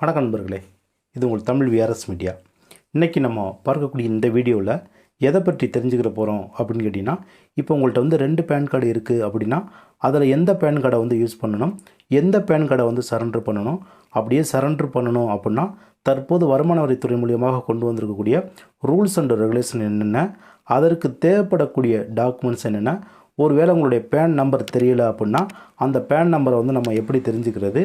வணக்கம் நண்பர்களே இது உங்கள் தமிழ் விஆர்எஸ் மீடியா இன்றைக்கி நம்ம பார்க்கக்கூடிய இந்த வீடியோவில் எதை பற்றி தெரிஞ்சுக்கிற போகிறோம் அப்படின்னு கேட்டிங்கன்னா இப்போ உங்கள்கிட்ட வந்து ரெண்டு பேன் கார்டு இருக்குது அப்படின்னா அதில் எந்த பேன் கார்டை வந்து யூஸ் பண்ணணும் எந்த பேன் கார்டை வந்து சரண்டர் பண்ணணும் அப்படியே சரண்டர் பண்ணணும் அப்படின்னா தற்போது வருமான வரித்துறை மூலியமாக கொண்டு வந்திருக்கக்கூடிய ரூல்ஸ் அண்ட் ரெகுலேஷன் என்னென்ன அதற்கு தேவைப்படக்கூடிய டாக்குமெண்ட்ஸ் என்னென்ன ஒருவேளை உங்களுடைய பேன் நம்பர் தெரியல அப்படின்னா அந்த பேன் நம்பரை வந்து நம்ம எப்படி தெரிஞ்சுக்கிறது?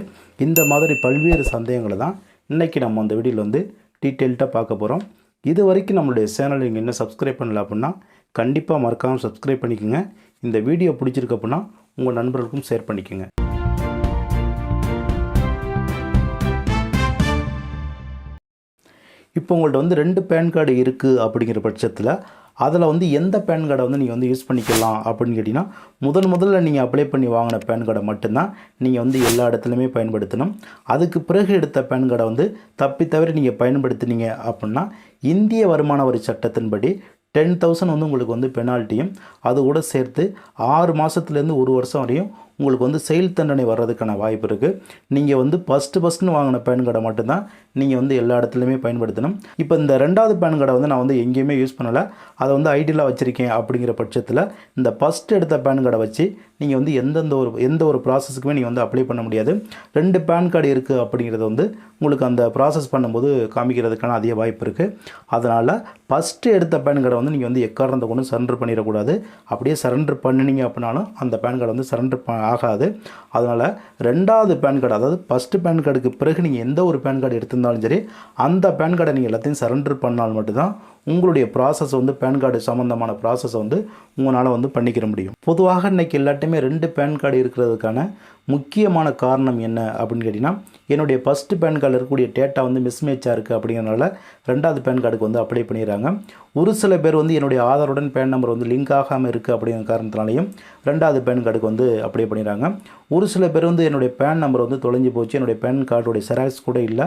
இந்த மாதிரி பல்வேறு சந்தேகங்களை தான் இன்றைக்கி நம்ம அந்த வீடியோவில் வந்து டீட்டெயில்ட்டாக பார்க்க போகிறோம் இது வரைக்கும் நம்மளுடைய சேனல் நீங்கள் இன்னும் சப்ஸ்கிரைப் பண்ணல அப்படின்னா கண்டிப்பாக மறக்காமல் சப்ஸ்கிரைப் பண்ணிக்கோங்க. இந்த வீடியோ பிடிச்சிருக்கு அப்படின்னா உங்கள் நண்பர்களுக்கும் ஷேர் பண்ணிக்கோங்க. இப்போ உங்கள்ட்ட வந்து ரெண்டு பேன் கார்டு இருக்குது அப்படிங்கிற பட்சத்தில் அதில் வந்து எந்த பேன் கார்டை வந்து நீங்கள் வந்து யூஸ் பண்ணிக்கலாம் அப்படின்னு கேட்டிங்கன்னா முதல் முதல்ல நீங்கள் அப்ளை பண்ணி வாங்கின பேன் கார்டை மட்டும்தான் நீங்கள் வந்து எல்லா இடத்துலையுமே பயன்படுத்தணும். அதுக்கு பிறகு எடுத்த பேன் கார்டை வந்து தப்பி தவிர நீங்கள் பயன்படுத்தினீங்க அப்படின்னா இந்திய வருமான வரி சட்டத்தின்படி டென் தௌசண்ட் வந்து உங்களுக்கு வந்து பெனால்ட்டியும் அது கூட சேர்த்து ஆறு மாதத்துலேருந்து ஒரு வருஷம் வரையும் உங்களுக்கு வந்து செயல் தண்டனை வர்றதுக்கான வாய்ப்பு இருக்குது நீங்கள் வந்து ஃபஸ்ட்டு ஃபஸ்ட்டுன்னு வாங்கின பேன் கார்டை மட்டும்தான் நீங்கள் வந்து எல்லா இடத்துலையுமே பயன்படுத்தணும். இப்போ இந்த ரெண்டாவது பேன் கார்டை வந்து நான் வந்து எங்கேயுமே யூஸ் பண்ணலை. அதை வந்து ஐடியில் வச்சுருக்கேன் அப்படிங்கிற பட்சத்தில் இந்த ஃபஸ்ட்டு எடுத்த பேன் கார்டை வச்சு நீங்கள் வந்து எந்தெந்த ஒரு எந்த ஒரு ப்ராசஸுக்குமே நீங்கள் வந்து அப்ளை பண்ண முடியாது. ரெண்டு பேன் கார்டு இருக்குது அப்படிங்கிறத வந்து உங்களுக்கு அந்த ப்ராசஸ் பண்ணும்போது காமிக்கிறதுக்கான அதிக வாய்ப்பு இருக்குது அதனால் ஃபஸ்ட்டு எடுத்த பேன் கார்டை வந்து நீங்கள் வந்து எக்காரணத்தை கொண்டு சரண்டர் பண்ணிடக்கூடாது. அப்படியே சரண்டர் பண்ணினீங்க அப்படின்னாலும் அந்த பேன் கார்டை வந்து சரண்டர் ப ஆகாது. அதனால் ரெண்டாவது பேன் கார்டு அதாவது ஃபஸ்ட்டு பேன் கார்டுக்கு பிறகு நீங்கள் எந்த ஒரு பேன் கார்டு எடுத்திருந்தாலும் சரி அந்த பேன் கார்டை நீங்கள் எல்லாத்தையும் சரண்டர் பண்ணால் மட்டும்தான் உங்களுடைய ப்ராசஸ் வந்து பேன் கார்டு சம்மந்தமான ப்ராசஸை வந்து உங்களால் வந்து பண்ணிக்கிற முடியும். பொதுவாக இன்றைக்கி எல்லாட்டையுமே ரெண்டு பேன் கார்டு இருக்கிறதுக்கான முக்கியமான காரணம் என்ன அப்படின்னு கேட்டிங்கன்னா என்னுடைய ஃபஸ்ட்டு பேன் கார்டில் இருக்கக்கூடிய டேட்டா வந்து மிஸ்மேட்சாக இருக்குது அப்படிங்கிறனால ரெண்டாவது பேன் கார்டுக்கு வந்து அப்ளை பண்ணிடுறாங்க. ஒரு சில பேர் வந்து என்னுடைய ஆதாருடன் பேன் நம்பர் வந்து லிங்க் ஆகாமல் இருக்குது அப்படிங்கிற காரணத்தினாலையும் ரெண்டாவது பேன் கார்டுக்கு வந்து அப்ளை பண்ணிடுறாங்க. ஒரு சில பேர் வந்து என்னுடைய பேன் நம்பர் வந்து தொலைஞ்சு போச்சு. என்னுடைய பேன் கார்டுடைய செராக்ஸ் கூட இல்லை.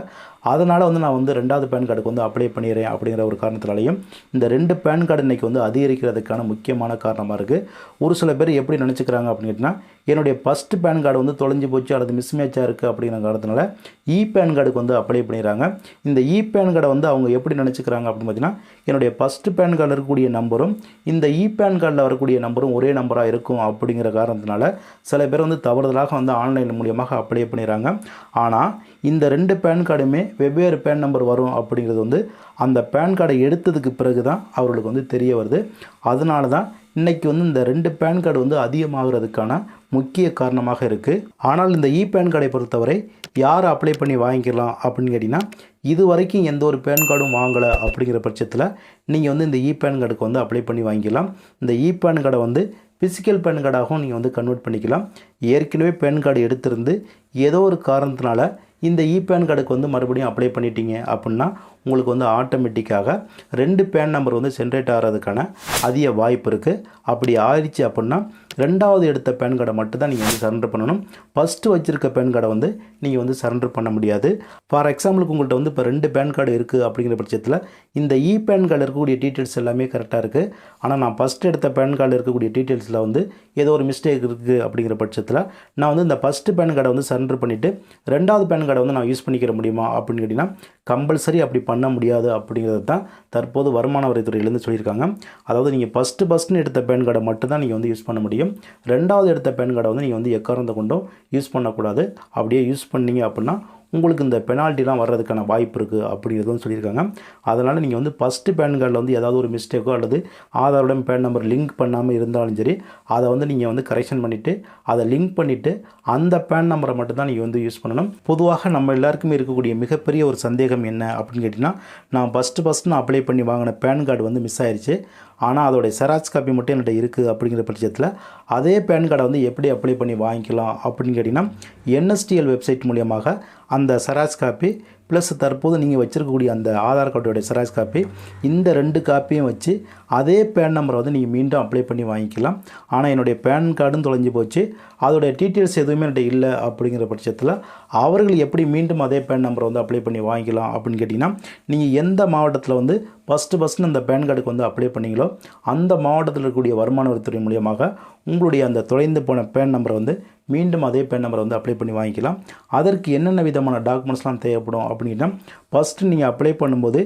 அதனால் வந்து நான் வந்து ரெண்டாவது பேன் கார்டுக்கு வந்து அப்ளை பண்ணிடுறேன் அப்படிங்கிற ஒரு காரணத்தினாலையும் இந்த ரெண்டு பேன் கார்டு இன்றைக்கி வந்து அதிகரிக்கிறதுக்கான முக்கியமான காரணமாக இருக்குது ஒரு சில பேர் எப்படி நினச்சிக்கிறாங்க அப்படின்னா என்னுடைய ஃபஸ்ட்டு பேன் கார்டு வந்து தொலைஞ்சு போச்சு அல்லது மிஸ்மேட்சாக இருக்குது அப்படிங்கிற காரணத்தினால இ பேன் கார்டுக்கு வந்து அப்ளை பண்ணிடுறாங்க. இந்த இ பேன் கார்டை வந்து அவங்க எப்படி நினச்சிக்கிறாங்க அப்படின்னு பார்த்தீங்கன்னா என்னுடைய ஃபஸ்ட்டு பேன் கார்டில் இருக்கக்கூடிய நம்பரும் இந்த இ பேன் கார்டில் வரக்கூடிய நம்பரும் ஒரே நம்பராக இருக்கும் அப்படிங்கிற காரணத்தினால சில பேர் வந்து தவறுதலாக வந்து ஆன்லைன் மூலியமாக அப்ளை பண்ணிடுறாங்க. ஆனால் இந்த ரெண்டு பேன் கார்டுமே வெவ்வேறு பேன் நம்பர் வரும் அப்படிங்கிறது வந்து அந்த பேன் கார்டை எடுத்ததுக்கு பிறகு தான் அவர்களுக்கு வந்து தெரிய வருது. அதனால தான் இன்றைக்கி வந்து இந்த ரெண்டு பேன் கார்டு வந்து அதிகமாகிறதுக்கான முக்கிய காரணமாக இருக்குது ஆனால் இந்த இ பேன் கார்டை பொறுத்தவரை யார் அப்ளை பண்ணி வாங்கிக்கலாம் அப்படின்னு கேட்டிங்கன்னா இது வரைக்கும் எந்த ஒரு பேன் கார்டும் வாங்கலை அப்படிங்கிற பட்சத்தில் நீங்கள் வந்து இந்த இ பேன் கார்டுக்கு வந்து அப்ளை பண்ணி வாங்கிக்கலாம். இந்த இ பேன் கார்டை வந்து ஃபிசிக்கல் பேன் கார்டாகவும் நீங்கள் வந்து கன்வெர்ட் பண்ணிக்கலாம். ஏற்கனவே பேன் கார்டு எடுத்திருந்து ஏதோ ஒரு காரணத்தினால இந்த இபேன் கார்டுக்கு வந்து மறுபடியும் அப்ளை பண்ணிட்டீங்க அப்படின்னா உங்களுக்கு வந்து ஆட்டோமேட்டிக்காக ரெண்டு பேன் நம்பர் வந்து ஜென்ரேட் ஆகிறதுக்கான அதிக வாய்ப்பு இருக்குது அப்படி ஆயிடுச்சு அப்படின்னா ரெண்டாவது எடுத்த பேன் கார்டை மட்டும் தான் நீங்கள் வந்து சரண்டர் பண்ணணும். ஃபஸ்ட்டு வச்சுருக்க பேன் கார்டை வந்து நீங்கள் வந்து சரண்டர் பண்ண முடியாது. ஃபார் எக்ஸாம்பிளுக்கு உங்கள்கிட்ட வந்து இப்போ ரெண்டு பேன் கார்டு இருக்குது அப்படிங்கிற பட்சத்தில் இந்த இ பேன் கார்டு இருக்கக்கூடிய டீட்டெயில்ஸ் எல்லாமே கரெக்டாக இருக்குது ஆனால் நான் ஃபஸ்ட்டு எடுத்த பேன் கார்டு இருக்கக்கூடிய டீட்டெயில்ஸில் வந்து ஏதோ ஒரு மிஸ்டேக் இருக்குது அப்படிங்கிற பட்சத்தில் நான் வந்து இந்த ஃபஸ்ட்டு பேன் கார்டை வந்து சரண்டர் பண்ணிவிட்டு ரெண்டாவது பேன் கார்டை வந்து நான் யூஸ் பண்ணிக்கிற முடியுமா அப்படின்னு கேட்டிங்கன்னா கம்பல்சரி அப்படி பண்ண முடியாது அப்படிங்கிறது தான் தற்போது வருமான வரித்துறையிலேருந்து சொல்லியிருக்காங்க. அதாவது நீங்கள் ஃபஸ்ட்டு ஃபஸ்ட்டுன்னு எடுத்த பேன் கார்டை மட்டும் தான் நீங்கள் வந்து யூஸ் பண்ண முடியும். ரெண்டாவது எடுத்த பேன் கார்டை வந்து நீங்கள் வந்து எக்காரணத்தை கொண்டும் யூஸ் பண்ணக்கூடாது. அப்படியே யூஸ் பண்ணீங்க அப்படின்னா உங்களுக்கு இந்த பெனால்ட்டிலாம் வர்றதுக்கான வாய்ப்பு இருக்குது அப்படிங்கிறதும் சொல்லியிருக்காங்க. அதனால் நீங்கள் வந்து ஃபஸ்ட்டு பேன் கார்டில் வந்து ஏதாவது ஒரு மிஸ்டேக்கோ அல்லது ஆதாருடன் பேன் நம்பர் லிங்க் பண்ணாமல் இருந்தாலும் சரி அதை வந்து நீங்கள் வந்து கரெக்ஷன் பண்ணிவிட்டு அதை லிங்க் பண்ணிவிட்டு அந்த பேன் நம்பரை மட்டும்தான் நீங்கள் வந்து யூஸ் பண்ணணும். பொதுவாக நம்ம எல்லாருக்குமே இருக்கக்கூடிய மிகப்பெரிய ஒரு சந்தேகம் என்ன அப்படின்னு கேட்டிங்கன்னா நான் ஃபஸ்ட்டு ஃபஸ்ட்டு நான் அப்ளை பண்ணி வாங்கின பேன் கார்டு வந்து மிஸ் ஆயிடுச்சு ஆனால் அதோடைய செராக்ஸ் காப்பி மட்டும் என்கிட்ட இருக்குது அப்படிங்கிற பட்சத்தில் அதே பேன் கார்டை வந்து எப்படி அப்ளை பண்ணி வாங்கிக்கலாம் அப்படின்னு கேட்டிங்கன்னா என்எஸ்டிஎல் வெப்சைட் மூலியமாக அந்த செராக்ஸ் காப்பி ப்ளஸ் தற்போது நீங்கள் வச்சுருக்கக்கூடிய அந்த ஆதார் கார்டோடைய செராக்ஸ் காப்பி இந்த ரெண்டு காப்பியும் வச்சு அதே பேன் நம்பரை வந்து நீங்கள் மீண்டும் அப்ளை பண்ணி வாங்கிக்கலாம். ஆனால் என்னுடைய பேன் கார்டும் தொலைஞ்சு போச்சு. அதோடைய டீட்டெயில்ஸ் எதுவுமே என்கிட்ட இல்லை அப்படிங்கிற பட்சத்தில் அவர்கள் எப்படி மீண்டும் அதே பேன் நம்பரை வந்து அப்ளை பண்ணி வாங்கிக்கலாம் அப்படின்னு கேட்டிங்கன்னா நீங்கள் எந்த மாவட்டத்தில் வந்து ஃபஸ்ட்டு ஃபஸ்ட்டு அந்த பேன் கார்டுக்கு வந்து அப்ளை பண்ணீங்களோ அந்த மாவட்டத்தில் இருக்கக்கூடிய வருமான வரித்துறை மூலியமாக உங்களுடைய அந்த தொலைந்து போன பேன் நம்பரை வந்து மீண்டும் அதே பேன் நம்பரை வந்து அப்ளை பண்ணி வாங்கிக்கலாம். அதற்கு என்னென்ன விதமான டாக்குமெண்ட்ஸ்லாம் தேவைப்படும் அப்படின்னா ஃபஸ்ட்டு நீங்கள் அப்ளை பண்ணும்போது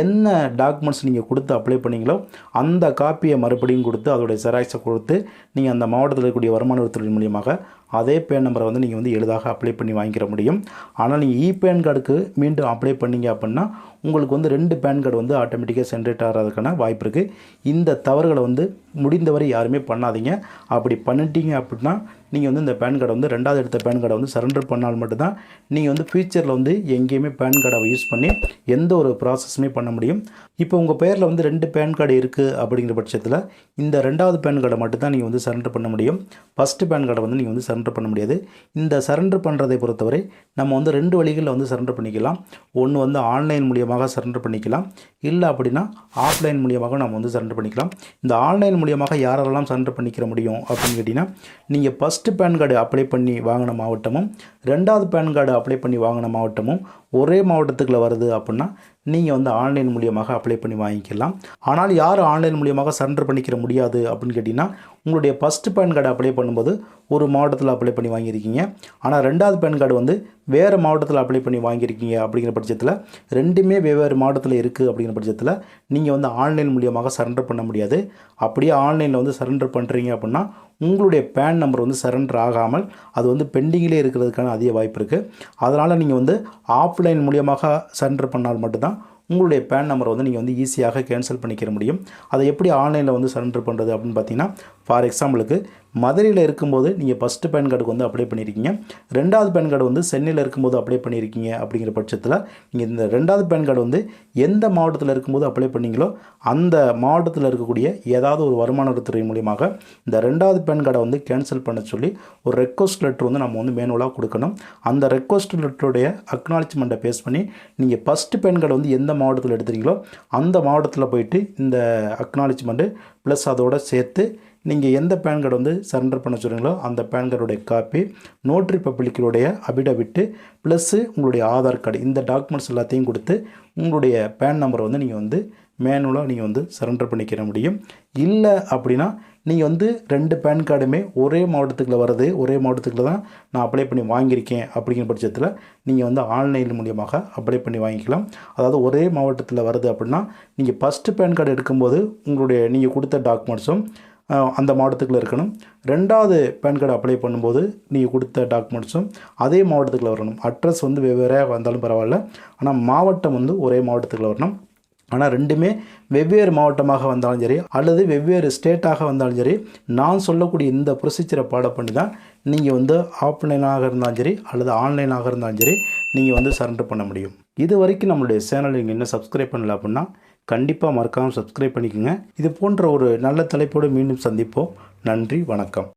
என்ன டாக்குமெண்ட்ஸ் நீங்கள் கொடுத்து அப்ளை பண்ணீங்களோ அந்த காப்பியை மறுபடியும் கொடுத்து அதோடைய ஜெராக்ஸை கொடுத்து நீங்கள் அந்த மாவட்டத்தில் இருக்கக்கூடிய வருமான வரித்துறை மூலியமாக அதே பேன் நம்பரை வந்து நீங்கள் வந்து எளிதாக அப்ளை பண்ணி வாங்கிக்கிற முடியும். ஆனால் நீங்கள் இ பேன் கார்டுக்கு மீண்டும் அப்ளை பண்ணிங்க அப்படின்னா உங்களுக்கு வந்து ரெண்டு பேன் கார்டு வந்து ஆட்டோமேட்டிக்காக சென்ரேட் ஆகிறதுக்கான வாய்ப்பு இருக்குது இந்த தவறுகளை வந்து முடிந்தவரை யாருமே பண்ணாதீங்க. அப்படி பண்ணிட்டீங்க அப்படின்னா நீங்கள் வந்து இந்த பேன் கார்டை வந்து ரெண்டாவது எடுத்த பேன் கார்டை வந்து சரண்டர் பண்ணால் மட்டும்தான் நீங்கள் வந்து ஃப்யூச்சரில் வந்து எங்கேயுமே பேன் கார்டை யூஸ் பண்ணி எந்த ஒரு ப்ராசஸுமே பண்ண முடியும். இப்போ உங்கள் பேரில் வந்து ரெண்டு பேன் கார்டு இருக்குது அப்படிங்கிற பட்சத்தில் இந்த ரெண்டாவது பேன் கார்டை மட்டும்தான் நீங்கள் வந்து சரண்டர் பண்ண முடியும். ஃபஸ்ட்டு பேன் கார்டை வந்து நீங்கள் வந்து சரண்டர் பண்ண முடியாது. இந்த சரண்டர் பண்ணுறதை பொறுத்தவரை நம்ம வந்து ரெண்டு வழிகளில் வந்து சரண்டர் பண்ணிக்கலாம். ஒன்று வந்து ஆன்லைன் மூலியமாக சரண்டர் பண்ணிக்கலாம். இல்லை அப்படின்னா ஆஃப்லைன் மூலியமாக நம்ம வந்து சரண்டர் பண்ணிக்கலாம். இந்த ஆன்லைன் மூலியமாக யாரெல்லாம் சரண்டர் பண்ணிக்கிற முடியும் அப்படின்னு கேட்டிங்கன்னா நீங்கள் ஃபஸ்ட்டு பேன் கார்டு அப்ளை பண்ணி வாங்கின மாவட்டமும் ரெண்டாவது பேன் கார்டு அப்ளை பண்ணி வாங்கின மாவட்டமும் ஒரே மாவட்டத்துக்குள்ளே வருது அப்படின்னா நீங்கள் வந்து ஆன்லைன் மூலியமாக அப்ளை பண்ணி வாங்கிக்கலாம். ஆனால் யார் ஆன்லைன் மூலியமாக சரண்டர் பண்ணிக்கிற முடியாது அப்படின்னு கேட்டிங்கன்னா உங்களுடைய ஃபஸ்ட்டு பேன் கார்டு அப்ளை பண்ணும்போது ஒரு மாவட்டத்தில் அப்ளை பண்ணி வாங்கியிருக்கீங்க. ஆனால் ரெண்டாவது பேன் கார்டு வந்து வேறு மாவட்டத்தில் அப்ளை பண்ணி வாங்கியிருக்கீங்க அப்படிங்கிற பட்சத்தில் ரெண்டுமே வெவ்வேறு மாவட்டத்தில் இருக்குது அப்படிங்கிற பட்சத்தில் நீங்கள் வந்து ஆன்லைன் மூலியமாக சரண்டர் பண்ண முடியாது. அப்படியே ஆன்லைனில் வந்து சரண்டர் பண்ணுறீங்க அப்படின்னா உங்களுடைய பேன் நம்பர் வந்து சரண்டர் ஆகாமல் அது வந்து பெண்டிங்கிலே இருக்கிறதுக்கான அதிக வாய்ப்பு இருக்குது அதனால் நீங்கள் வந்து ஆஃப்லைன் மூலியமாக சரண்டர் பண்ணால் மட்டும்தான் உங்களுடைய பேன் நம்பரை வந்து நீங்கள் வந்து ஈஸியாக கேன்சல் பண்ணிக்கிற முடியும். அதை எப்படி ஆன்லைனில் வந்து சரண்டர் பண்ணுறது அப்படின்னு பார்த்தீங்கன்னா ஃபார் எக்ஸாம்பிளுக்கு மதுரையில் இருக்கும்போது நீங்கள் ஃபஸ்ட்டு பேன் கார்டுக்கு வந்து அப்ளை பண்ணியிருக்கீங்க ரெண்டாவது பேன் கார்டு வந்து சென்னையில் இருக்கும்போது அப்ளை பண்ணியிருக்கீங்க அப்படிங்கிற பட்சத்தில் நீங்கள் இந்த ரெண்டாவது பேன் கார்டு வந்து எந்த மாவட்டத்தில் இருக்கும்போது அப்ளை பண்ணீங்களோ அந்த மாவட்டத்தில் இருக்கக்கூடிய ஏதாவது ஒரு வருமானத்துறை மூலியமாக இந்த ரெண்டாவது பேன் கார்டை வந்து கேன்சல் பண்ண சொல்லி ஒரு ரெக்வஸ்ட் லெட்ரு வந்து நம்ம வந்து மேனுவலாக கொடுக்கணும். அந்த ரெக்வஸ்ட் லெட்டருடைய அக்னாலஜ்மெண்ட்டை பேஸ் பண்ணி நீங்கள் ஃபஸ்ட்டு பேன் கார்டு வந்து எந்த மாவட்டத்தில் எடுத்துறீங்களோ அந்த மாவட்டத்தில் போயிட்டு இந்த அக்னாலஜ்மெண்ட்டு ப்ளஸ் அதோட சேர்த்து நீங்கள் எந்த பேன் கார்டு வந்து சரண்டர் பண்ண சொல்கிறீங்களோ அந்த பேன் கார்டுடைய காப்பி நோட்ரி பப்ளிக்கருடைய அபிடவிட்டு ப்ளஸ்ஸு உங்களுடைய ஆதார் கார்டு இந்த டாக்குமெண்ட்ஸ் எல்லாத்தையும் கொடுத்து உங்களுடைய பேன் நம்பரை வந்து நீங்கள் வந்து மேனுவலாக நீங்கள் வந்து சரண்டர் பண்ணிக்கிற முடியும். இல்லை அப்படின்னா நீங்கள் வந்து ரெண்டு பேன் கார்டுமே ஒரே மாவட்டத்துக்குள்ள வருது ஒரே மாவட்டத்துக்குள்ள தான் நான் அப்ளை பண்ணி வாங்கியிருக்கேன் அப்படிங்கிற பட்சத்தில் நீங்கள் வந்து ஆன்லைன் மூலியமாக அப்ளை பண்ணி வாங்கிக்கலாம். அதாவது ஒரே மாவட்டத்தில் வருது அப்படின்னா நீங்கள் ஃபஸ்ட்டு பேன் கார்டு எடுக்கும்போது உங்களுடைய நீங்கள் கொடுத்த டாக்குமெண்ட்ஸும் அந்த மாவட்டத்துக்குள்ள இருக்கணும். ரெண்டாவது பேன் கார்டு அப்ளை பண்ணும்போது நீங்கள் கொடுத்த டாக்குமெண்ட்ஸும் அதே மாவட்டத்துக்குள்ளே வரணும். அட்ரஸ் வந்து வெவ்வேறாக வந்தாலும் பரவாயில்ல. ஆனால் மாவட்டம் வந்து ஒரே மாவட்டத்துக்குள்ளே வரணும். ஆனால் ரெண்டுமே வெவ்வேறு மாவட்டமாக வந்தாலும் சரி அல்லது வெவ்வேறு ஸ்டேட்டாக வந்தாலும் சரி நான் சொல்லக்கூடிய இந்த ப்ரொசீஜரை ஃபாலோ பண்ணி தான் நீங்கள் வந்து ஆஃப்லைனாக இருந்தாலும் சரி அல்லது ஆன்லைனாக இருந்தாலும் சரி நீங்கள் வந்து சரண்டர் பண்ண முடியும். இது வரைக்கும் நம்மளுடைய சேனலை நீங்கள் இன்னும் சப்ஸ்கிரைப் பண்ணல அப்படின்னா கண்டிப்பாக மறக்காமல் சப்ஸ்கிரைப் பண்ணிக்கோங்க. இது போன்ற ஒரு நல்ல தலைப்போடு மீண்டும் சந்திப்போம். நன்றி வணக்கம்.